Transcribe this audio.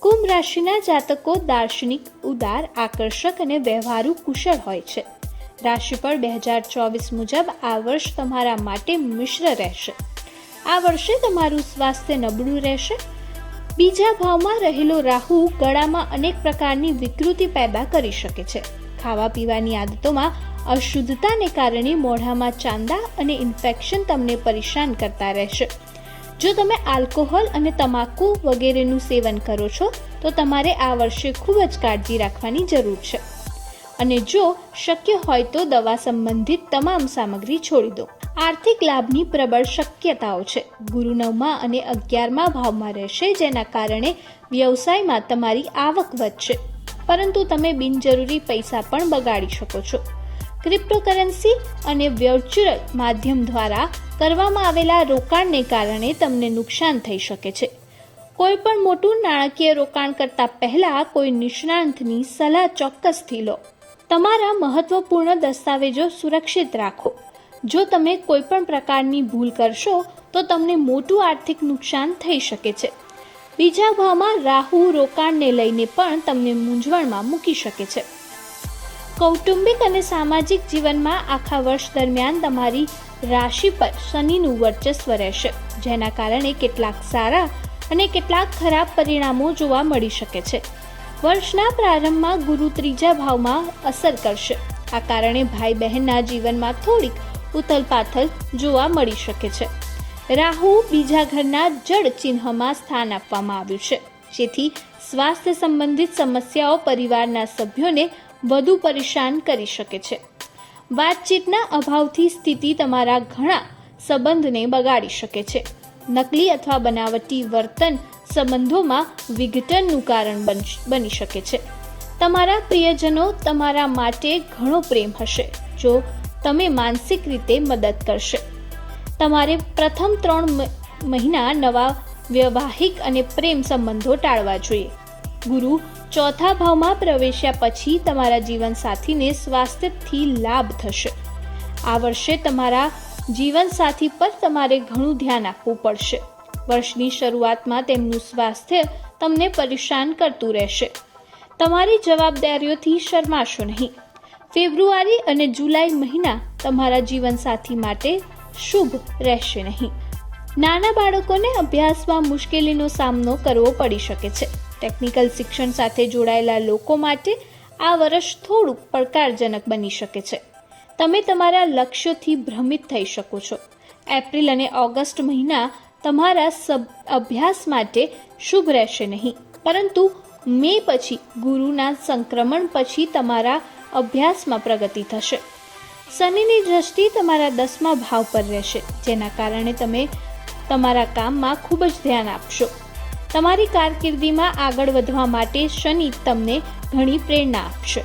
કુંભ રાશિના જાતકો દાર્શનિક, ઉદાર, આકર્ષક અને વ્યવહારુ કુશળ હોય છે. રાશિફળ બે હજાર ચોવીસ મુજબ આ વર્ષ તમારા માટે મિશ્ર રહેશે. આ વર્ષે તમારું સ્વાસ્થ્ય નબળું રહેશે. બીજા ભાવમાં રહેલો રાહુ ગળામાં અનેક પ્રકારની વિકૃતિ પેદા કરી શકે છે. ખાવા પીવાની આદતોમાં અશુદ્ધતાને કારણે મોઢામાં ચાંદા અને ઇન્ફેક્શન તમને પરેશાન કરતા રહેશે. જો તમે આલ્કોહોલ અને તમાકુ વગેરેનું સેવન કરો છો, તો તમારે આ વર્ષે ખૂબ જ કાળજી રાખવાની જરૂર છે. અને જો શક્ય હોય તો દવા સંબંધિત તમામ સામગ્રી છોડી દો. આર્થિક લાભની પ્રબળ શક્યતાઓ છે. ગુરુ નવમા અને અગિયારમા ભાવમાં રહેશે, જેના કારણે વ્યવસાયમાં તમારી આવક વધશે. પરંતુ તમે બિનજરૂરી પૈસા પણ બગાડી શકો છો. ક્રિપ્ટોકરન્સી અને વર્ચ્યુઅલ માધ્યમ દ્વારા કરવામાં આવેલા રોકાણને કારણે તમને નુકસાન થઈ શકે છે. કોઈ પણ મોટું નાણાકીય રોકાણ કરતાં પહેલા કોઈ નિષ્ણાંતની સલાહ ચોક્કસથી લો. તમારા મહત્વપૂર્ણ દસ્તાવેજો સુરક્ષિત રાખો. જો તમે કોઈ પણ પ્રકારની ભૂલ કરશો, તો તમને મોટું આર્થિક નુકસાન થઈ શકે છે. બીજા ભાવમાં રાહુ રોકાણને લઈને પણ તમને મૂંઝવણમાં મૂકી શકે છે. કૌટુંબિક અને સામાજિક જીવનમાં આખા વર્ષ દરમિયાન તમારી રાશિ પર શનિનું વર્ચસ્વ રહેશે, જેના કારણે કેટલાક સારા અને કેટલાક ખરાબ પરિણામો જોવા મળી શકે છે. વર્ષના પ્રારંભમાં ગુરુ ત્રીજા ભાવમાં અસર કરશે, આ કારણે ભાઈ બહેનના જીવનમાં થોડીક ઉથલપાથલ જોવા મળી શકે છે. રાહુ બીજા ઘરના જળ ચિહ્નમાં સ્થાન આપવામાં આવ્યું છે. જેથી સ્વાસ્થ્ય સંબંધિત સમસ્યાઓ પરિવારના સભ્યોને વધુ પરેશાન કરી શકે છે. વાતચીતના અભાવથી સ્થિતિ તમારા ઘણા સંબંધને બગાડી શકે છે. નકલી અથવા બનાવટી વર્તન સંબંધોમાં વિઘટનનું કારણ બન- શકે છે. તમારા પ્રિયજનો તમારા માટે ઘણો પ્રેમ હશે, જો તમે માનસિક રીતે મદદ કરશે. તમારે પ્રથમ ત્રણ મહિના નવા વૈવાહિક અને પ્રેમ સંબંધો ટાળવા જોઈએ. ગુરુ, ચોથા ભાવમાં પ્રવેશ્યા પછી તમારા જીવનસાથીને સ્વાસ્થ્યથી લાભ થશે. આ વર્ષે તમારા જીવનસાથી પર તમારે ઘણું ધ્યાન આપવું પડશે. વર્ષની શરૂઆતમાં તેમનું સ્વાસ્થ્ય તમને પરેશાન કરતું રહેશે. તમારી જવાબદારીઓથી શરમાશો નહીં. ફેબ્રુઆરી અને જુલાઈ મહિના તમારા જીવનસાથી માટે શુભ રહેશે નહીં. નાના બાળકોને અભ્યાસમાં મુશ્કેલીનો સામનો કરવો પડી શકે છે. ટેકનિકલ શિક્ષણ સાથે જોડાયેલા લોકો માટે આ વર્ષ થોડુંક પડકારજનક બની શકે છે. તમે તમારા લક્ષ્યોથી ભ્રમિત થઈ શકો છો. એપ્રિલ અને ઓગસ્ટ મહિના તમારા સબ, અભ્યાસ માટે શુભ રહેશે નહીં. પરંતુ મે પછી ગુરુના સંક્રમણ પછી તમારા અભ્યાસમાં પ્રગતિ થશે. શનિની દ્રષ્ટિ તમારા દસમા ભાવ પર રહેશે, જેના કારણે તમે તમારા કામમાં ખૂબ જ ધ્યાન આપશો. તમારી કારકિર્દીમાં આગળ વધવા માટે શનિ તમને ઘણી પ્રેરણા આપશે.